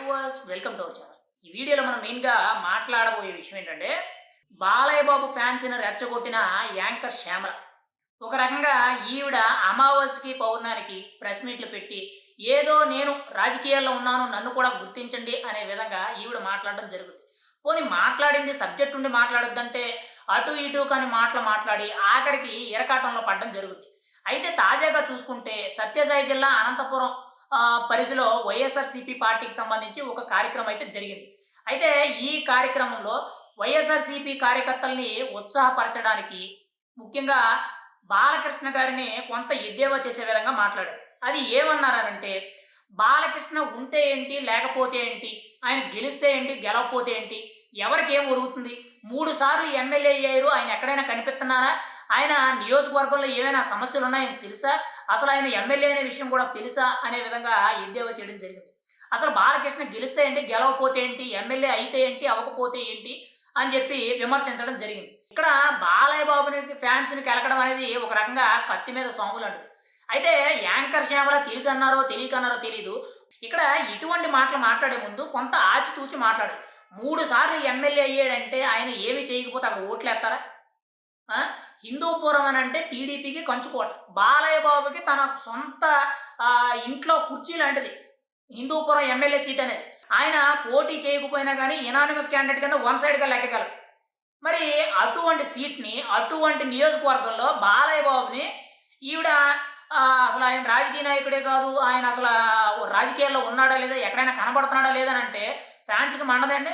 Was welcome to our channel ఈ వీడియోలో మనం మెయిన్గా మాట్లాడబోయే విషయం ఏంటంటే బాలయ్య బాబు ఫ్యాన్స్ని రెచ్చగొట్టిన యాంకర్ శ్యామల. ఒక రకంగా ఈవిడ అమావాస్యకి పౌర్ణానికి ప్రెస్ మీట్లు పెట్టి ఏదో నేను రాజకీయాల్లో ఉన్నాను నన్ను కూడా గుర్తించండి అనే విధంగా ఈవిడ మాట్లాడడం జరుగుతుంది. పోనీ మాట్లాడింది సబ్జెక్ట్ ఉండి మాట్లాడొద్దంటే అటు ఇటు కానీ మాటలు మాట్లాడి ఆఖరికి ఇరకాటంలో పడడం జరుగుతుంది. అయితే తాజాగా చూసుకుంటే సత్యసాయి జిల్లా అనంతపురం పరిధిలో వైఎస్ఆర్సీపీ పార్టీకి సంబంధించి ఒక కార్యక్రమం అయితే జరిగింది. అయితే ఈ కార్యక్రమంలో వైఎస్ఆర్సీపీ కార్యకర్తల్ని ఉత్సాహపరచడానికి ముఖ్యంగా బాలకృష్ణ గారిని కొంత ఎద్దేవా చేసే విధంగా మాట్లాడారు. అది ఏమన్నారంటే బాలకృష్ణ ఉంటే ఏంటి లేకపోతే ఏంటి ఆయన గెలిస్తే ఏంటి గెలవకపోతే ఏంటి ఎవరికి ఏం ఒరుగుతుంది? మూడు సార్లు ఎమ్మెల్యే అయ్యారు ఆయన ఎక్కడైనా కనిపిస్తున్నారా? ఆయన నియోజకవర్గంలో ఏమైనా సమస్యలు ఉన్నాయని తెలుసా? అసలు ఆయన ఎమ్మెల్యే అనే విషయం కూడా తెలుసా? అనే విధంగా ఎద్దేవా చేయడం జరిగింది. అసలు బాలకృష్ణ గెలిస్తే ఏంటి గెలవకపోతే ఏంటి? ఎమ్మెల్యే అయితే ఏంటి? అవ్వకపోతే ఏంటి? అని చెప్పి విమర్శించడం జరిగింది. ఇక్కడ బాలయ్య బాబుని ఫ్యాన్స్ని కెలకడం అనేది ఒక రకంగా కత్తి మీద సోము అయితే యాంకర్ శ్యామల తెలుసు అన్నారో తెలియకన్నారో తెలియదు ఇక్కడ ఇటువంటి మాటలు మాట్లాడే ముందు కొంత ఆచితూచి మాట్లాడు. మూడు సార్లు ఎమ్మెల్యే అయ్యాడంటే ఆయన ఏమి చేయకపోతే అక్కడ ఓట్లు వేస్తారా హిందూపురం అని అంటే టీడీపీకి కంచుకోట. బాలయ్య బాబుకి తన సొంత ఇంట్లో కుర్చీ లాంటిది. హిందూపురం ఎమ్మెల్యే సీట్ అనేది. ఆయన పోటీ చేయకపోయినా కానీ ఇనానిమస్ క్యాండిడేట్ కింద వన్ సైడ్గా లెక్కగలరు మరి అటువంటి సీట్ని అటువంటి నియోజకవర్గంలో బాలయ్య బాబుని ఈవిడ అసలు ఆయన రాజకీయ నాయకుడే కాదు ఆయన అసలు రాజకీయాల్లో ఉన్నాడా లేదా ఎక్కడైనా కనబడుతున్నాడా లేదని అంటే ఫ్యాన్స్కి మండదండి.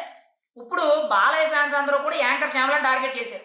ఇప్పుడు బాలయ్య ఫ్యాన్స్ అందరూ కూడా యాంకర్ శ్యామలను టార్గెట్ చేశారు.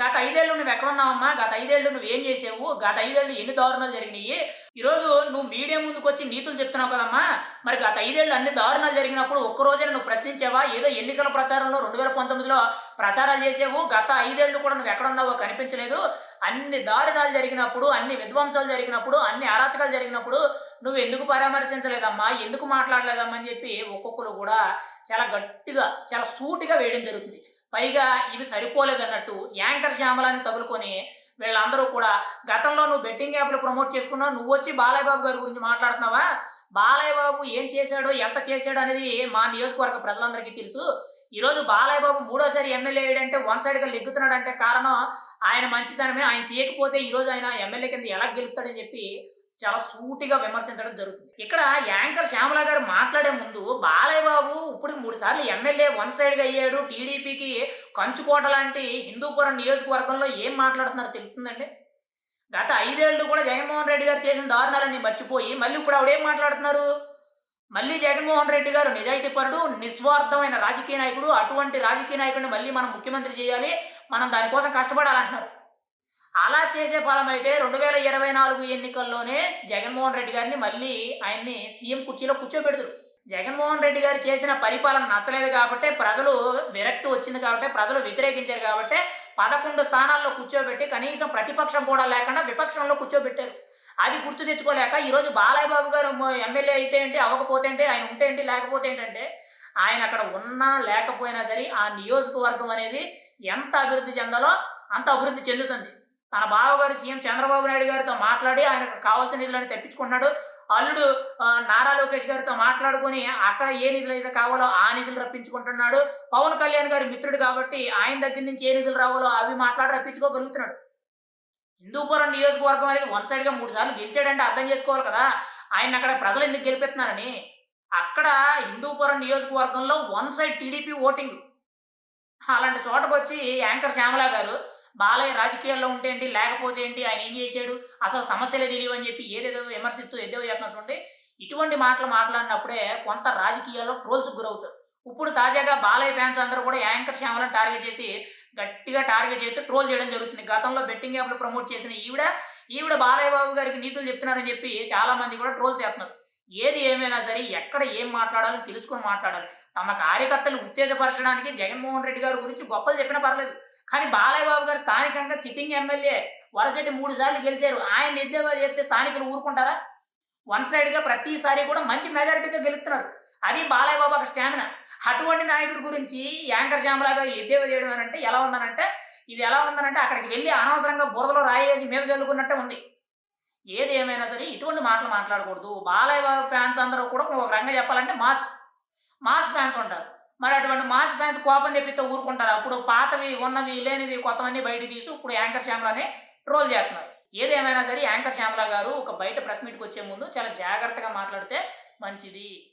గత ఐదేళ్ళు నువ్వు ఎక్కడున్నావమ్మా? గత ఐదేళ్ళు నువ్వు ఏం చేసావు? గత ఐదేళ్ళు ఎన్ని దారుణాలు జరిగినాయి? ఈరోజు నువ్వు మీడియా ముందుకు వచ్చి నీతులు చెప్తున్నావు కదమ్మా? మరి గత ఐదేళ్ళు అన్ని దారుణాలు జరిగినప్పుడు ఒక్క నువ్వు ప్రశ్నించావా? ఏదో ఎన్నికల ప్రచారంలో రెండు వేల పంతొమ్మిదిలో ప్రచారాలు చేసావు. గత ఐదేళ్ళు కూడా నువ్వు ఎక్కడున్నావో కనిపించలేదు. అన్ని దారుణాలు జరిగినప్పుడు అన్ని విధ్వంసాలు జరిగినప్పుడు అన్ని అరాచకాలు జరిగినప్పుడు నువ్వు ఎందుకు పరామర్శించలేదమ్మా? ఎందుకు మాట్లాడలేదమ్మా? అని చెప్పి ఒక్కొక్కరు కూడా చాలా గట్టిగా చాలా సూటిగా వేయడం జరుగుతుంది. పైగా ఇవి సరిపోలేదన్నట్టు యాంకర్ శ్యామలాన్ని తగులుకొని వీళ్ళందరూ కూడా గతంలో నువ్వు బెట్టింగ్ యాప్లు ప్రమోట్ చేసుకున్నావు నువ్వు వచ్చి బాలయ్య బాబు గారి గురించి మాట్లాడుతున్నావా? బాలయ్య బాబు ఏం చేశాడో ఎంత చేశాడో అనేది మా నియోజకవర్గ ప్రజలందరికీ తెలుసు. ఈరోజు బాలయ్య బాబు మూడోసారి ఎమ్మెల్యే అయ్యాడంటే వన్ సైడ్గా లెగ్గుతున్నాడంటే కారణం ఆయన మంచితనమే. ఆయన చేయకపోతే ఈరోజు ఆయన ఎమ్మెల్యే కింద ఎలా గెలుస్తాడని చెప్పి చాలా సూటిగా విమర్శించడం జరుగుతుంది. ఇక్కడ యాంకర్ శ్యామల గారు మాట్లాడే ముందు బాలయ్య బాబు ఇప్పుడు మూడు సార్లు ఎమ్మెల్యే వన్ సైడ్గా అయ్యాడు. టీడీపీకి కంచుకోట లాంటి హిందూపురం నియోజకవర్గంలో ఏం మాట్లాడుతున్నారో తెలుస్తుందండి? గత ఐదేళ్ళు కూడా జగన్మోహన్ రెడ్డి గారు చేసిన దారుణాలన్నీ మర్చిపోయి మళ్ళీ ఇప్పుడు ఆవిడేం మాట్లాడుతున్నారు? మళ్ళీ జగన్మోహన్ రెడ్డి గారు నిజాయితీపరుడు నిస్వార్థమైన రాజకీయ నాయకుడు. అటువంటి రాజకీయ నాయకుడిని మళ్ళీ మనం ముఖ్యమంత్రి చేయాలి. మనం దానికోసం కష్టపడాలంటున్నారు. అలా చేసే ఫలమైతే రెండు వేల ఇరవై నాలుగు ఎన్నికల్లోనే జగన్మోహన్ రెడ్డి గారిని మళ్ళీ ఆయన్ని సీఎం కుర్చీలో కూర్చోబెడతారు. జగన్మోహన్ రెడ్డి గారు చేసిన పరిపాలన నచ్చలేదు కాబట్టి ప్రజలు విరక్తి వచ్చింది కాబట్టి ప్రజలు వ్యతిరేకించారు కాబట్టి పదకొండు స్థానాల్లో కూర్చోబెట్టి కనీసం ప్రతిపక్షం కూడా లేకుండా విపక్షంలో కూర్చోబెట్టారు. అది గుర్తు తెచ్చుకోలేక ఈరోజు బాలయ్య బాబు గారు ఎమ్మెల్యే అయితే ఏంటి అవ్వకపోతే ఏంటి ఆయన ఉంటే ఏంటి లేకపోతే ఏంటంటే ఆయన అక్కడ ఉన్నా లేకపోయినా సరే ఆ నియోజకవర్గం అనేది ఎంత అభివృద్ధి చెందాలో అంత అభివృద్ధి చెందుతుంది. తన బావగారు సీఎం చంద్రబాబు నాయుడు గారితో మాట్లాడి ఆయనకు కావాల్సిన నిధులను తెప్పించుకున్నాడు అల్లుడు నారా లోకేష్ గారితో మాట్లాడుకొని అక్కడ ఏ నిధులు అయితే కావాలో ఆ నిధులు రప్పించుకుంటున్నాడు. పవన్ కళ్యాణ్ గారి మిత్రుడు కాబట్టి ఆయన దగ్గర నుంచి ఏ నిధులు రావాలో అవి మాట్లాడి రప్పించుకోగలుగుతున్నాడు. హిందూపురం నియోజకవర్గం అనేది వన్ సైడ్గా మూడు సార్లు గెలిచాడంటే అర్థం చేసుకోవాలి కదా. ఆయన అక్కడ ప్రజలు ఎందుకు గెలిపెత్తున్నారని అక్కడ హిందూపురం నియోజకవర్గంలో వన్ సైడ్ టీడీపీ ఓటింగ్. అలాంటి చోటకు వచ్చి యాంకర్ శ్యామలా గారు బాలయ్య రాజకీయాల్లో ఉంటే ఏంటి? లేకపోతే ఏంటి? ఆయన ఏం చేశాడు? అసలు సమస్యలే తెలియవు అని చెప్పి ఏదేదో విమర్శిస్తూ ఎద్దేవో చేస్తున్నట్టుంటే ఇటువంటి మాటలు మాట్లాడినప్పుడే కొంత రాజకీయాల్లో ట్రోల్స్ గురవుతారు. ఇప్పుడు తాజాగా బాలయ్య ఫ్యాన్స్ అందరూ కూడా యాంకర్ శ్యామలను టార్గెట్ చేసి గట్టిగా టార్గెట్ చేస్తూ ట్రోల్ చేయడం జరుగుతుంది. గతంలో బెట్టింగ్ యాప్లు ప్రమోట్ చేసిన ఈవిడ ఈవిడ బాలయ్య బాబు గారికి నీతులు చెప్తున్నారని చెప్పి చాలా మంది కూడా ట్రోల్ చేస్తున్నారు. ఏది ఏమైనా సరే ఎక్కడ ఏం మాట్లాడాలో తెలుసుకొని మాట్లాడాలి. తమ కార్యకర్తలు ఉత్తేజపరచడానికి జగన్మోహన్ రెడ్డి గారి గురించి గొప్పలు చెప్పినా పర్లేదు. కానీ బాలయ్య బాబు గారు స్థానికంగా సిట్టింగ్ ఎమ్మెల్యే వరసటి మూడు సార్లు గెలిచారు. ఆయన ఎద్దేవా చేస్తే స్థానికులు ఊరుకుంటారా? వన్ సైడ్గా ప్రతిసారి కూడా మంచి మెజారిటీగా గెలుస్తున్నారు. అది బాలయ్య బాబు అక్కడ స్టామినా. అటువంటి నాయకుడి గురించి యాంకర్ శ్యామలాగా ఎద్దేవా చేయడం అని అంటే ఎలా ఉందనంటే ఇది ఎలా ఉందనంటే అక్కడికి వెళ్ళి అనవసరంగా బురదలో రాయేసి మీద చల్లుకున్నట్టే ఉంది. ఏది ఏమైనా సరే ఇటువంటి మాటలు మాట్లాడకూడదు. బాలయ్య బాబు ఫ్యాన్స్ అందరూ కూడా ఒక రంగం చెప్పాలంటే మాస్ మాస్ ఫ్యాన్స్ ఉంటారు. మరి అటువంటి మాస్ ఫ్యాన్స్ కోపం తెప్పితే ఊరుకుంటారు. అప్పుడు పాతవి ఉన్నవి లేనివి కొత్తవన్నీ బయట తీసి ఇప్పుడు యాంకర్ శ్యామలానే ట్రోల్ చేస్తున్నారు. ఏదేమైనా సరే యాంకర్ శ్యామల గారు ఒక బయట ప్రెస్ మీట్కి వచ్చే ముందు చాలా జాగ్రత్తగా మాట్లాడితే మంచిది.